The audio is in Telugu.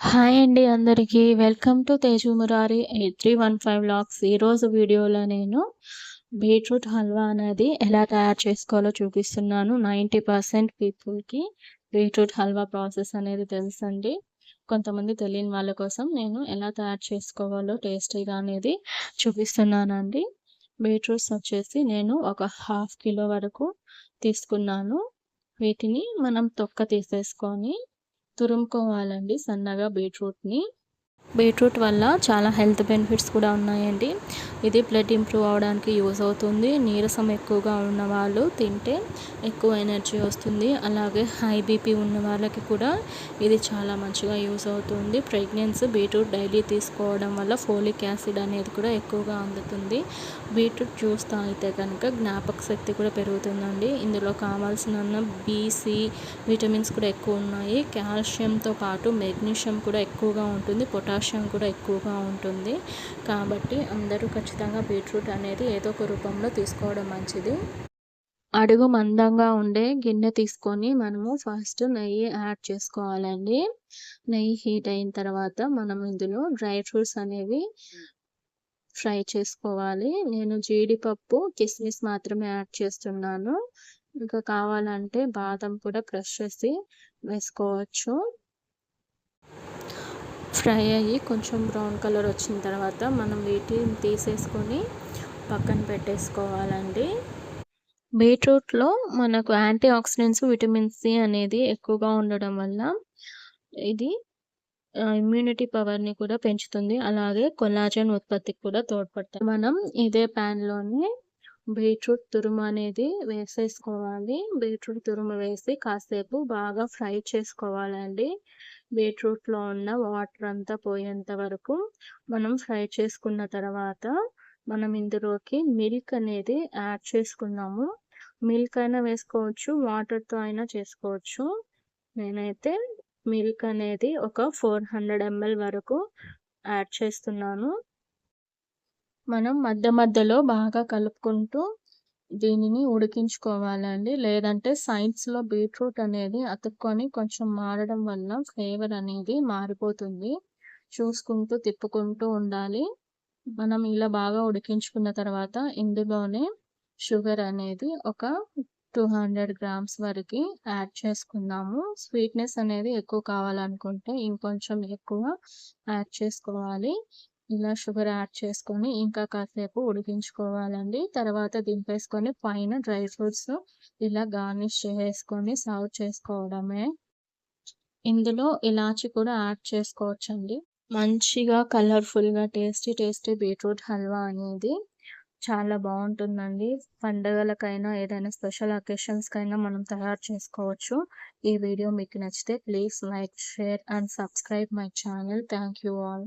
హాయ్ అండి అందరికీ. Welcome to Teju Murari eight three one five lakhs ఈరోజు వీడియోలో నేను బీట్రూట్ హల్వా అనేది ఎలా తయారు చేసుకోవాలో చూపిస్తున్నాను. 90% పీపుల్‌కి బీట్రూట్ హల్వా ప్రాసెస్ అనేది తెలుసండి. కొంతమంది తెలియని వాళ్ళ కోసం నేను ఎలా తయారు చేసుకోవాలో టేస్టీగా అనేది చూపిస్తున్నానండి. బీట్రూట్స్ వచ్చేసి నేను ఒక హాఫ్ కిలో వరకు తీసుకున్నాను. వీటిని మనం తొక్క తీసేసుకొని తురుముకోవాలండి. సన్నగా బీట్రూట్ని బీట్రూట్ వల్ల చాలా హెల్త్ బెనిఫిట్స్ కూడా ఉన్నాయండి. ఇది బ్లడ్ ఇంప్రూవ్ అవడానికి యూజ్ అవుతుంది. నీరసం ఎక్కువగా ఉన్న వాళ్ళు తింటే ఎక్కువ ఎనర్జీ వస్తుంది. అలాగే హై బీపీ ఉన్న వాళ్ళకి కూడా ఇది చాలా మంచిగా యూజ్ అవుతుంది. ప్రెగ్నెన్సీ బీట్రూట్ డైలీ తీసుకోవడం వల్ల ఫోలిక్ యాసిడ్ అనేది కూడా ఎక్కువగా అందుతుంది. బీట్రూట్ జ్యూస్ తాగితే కనుక జ్ఞాపక శక్తి కూడా పెరుగుతుందండి. ఇందులో కావాల్సిన బీసీ విటమిన్స్ కూడా ఎక్కువ ఉన్నాయి. కాల్షియంతో పాటు మెగ్నీషియం కూడా ఎక్కువగా ఉంటుంది. పొటాషియం పొటాషియం కూడా ఎక్కువగా ఉంటుంది. కాబట్టి అందరూ ఖచ్చితంగా బీట్రూట్ అనేది ఏదో ఒక రూపంలో తీసుకోవడం మంచిది. అడుగు మందంగా ఉండే గిన్నె తీసుకొని మనము ఫస్ట్ నెయ్యి యాడ్ చేసుకోవాలండి. నెయ్యి హీట్ అయిన తర్వాత మనం ఇందులో డ్రై ఫ్రూట్స్ అనేవి ఫ్రై చేసుకోవాలి. నేను జీడిపప్పు కిస్మిస్ మాత్రమే యాడ్ చేస్తున్నాను. ఇంకా కావాలంటే బాదం కూడా క్రష్ చేసి వేసుకోవచ్చు. ఫ్రై అయ్యి కొంచెం బ్రౌన్ కలర్ వచ్చిన తర్వాత మనం వీటిని తీసేసుకొని పక్కన పెట్టేసుకోవాలండి. బీట్రూట్లో మనకు యాంటీ ఆక్సిడెంట్స్ విటమిన్ సి అనేది ఎక్కువగా ఉండడం వల్ల ఇది ఇమ్యూనిటీ పవర్ని కూడా పెంచుతుంది. అలాగే కొలాజన్ ఉత్పత్తికి కూడా తోడ్పడుతుంది మనం ఇదే ప్యాన్లోనే బీట్రూట్ తురుము అనేది వేసేసుకోవాలి. బీట్రూట్ తురుము వేసి కాసేపు బాగా ఫ్రై చేసుకోవాలండి. బీట్రూట్లో ఉన్న వాటర్ అంతా పోయేంత వరకు మనం ఫ్రై చేసుకున్న తర్వాత మనం ఇందులోకి మిల్క్ అనేది యాడ్ చేసుకున్నాము. మిల్క్ అయినా వేసుకోవచ్చు వాటర్తో అయినా చేసుకోవచ్చు. నేనైతే మిల్క్ అనేది ఒక ఫోర్ హండ్రెడ్ ఎంఎల్ వరకు యాడ్ చేస్తున్నాను. మనం మధ్య మధ్యలో బాగా కలుపుకుంటూ దీనిని ఉడికించుకోవాలండి. లేదంటే సైడ్స్లో బీట్రూట్ అనేది అతుక్కొని కొంచెం మారడం వల్ల ఫ్లేవర్ అనేది మారిపోతుంది. చూసుకుంటూ తిప్పుకుంటూ ఉండాలి. మనం ఇలా బాగా ఉడికించుకున్న తర్వాత ఇందులోనే షుగర్ అనేది ఒక టూ హండ్రెడ్ గ్రామ్స్ వరకు యాడ్ చేసుకుందాము. స్వీట్నెస్ అనేది ఎక్కువ కావాలనుకుంటే ఇంకొంచెం ఎక్కువ యాడ్ చేసుకోవాలి. ఇలా షుగర్ యాడ్ చేసుకొని ఇంకా కాసేపు ఉడికించుకోవాలండి. తర్వాత దింపేసుకొని పైన డ్రై ఫ్రూట్స్ ఇలా గార్నిష్ చేసుకొని సర్వ్ చేసుకోవడమే. ఇందులో ఇలాచి కూడా యాడ్ చేసుకోవచ్చండి. మంచిగా కలర్ఫుల్గా టేస్టీ టేస్టీ బీట్రూట్ హల్వా అనేది చాలా బాగుంటుందండి. పండగలకైనా ఏదైనా స్పెషల్ అకేషన్స్కైనా మనం తయారు చేసుకోవచ్చు. ఈ వీడియో మీకు నచ్చితే please like share and subscribe my channel. Thank you all.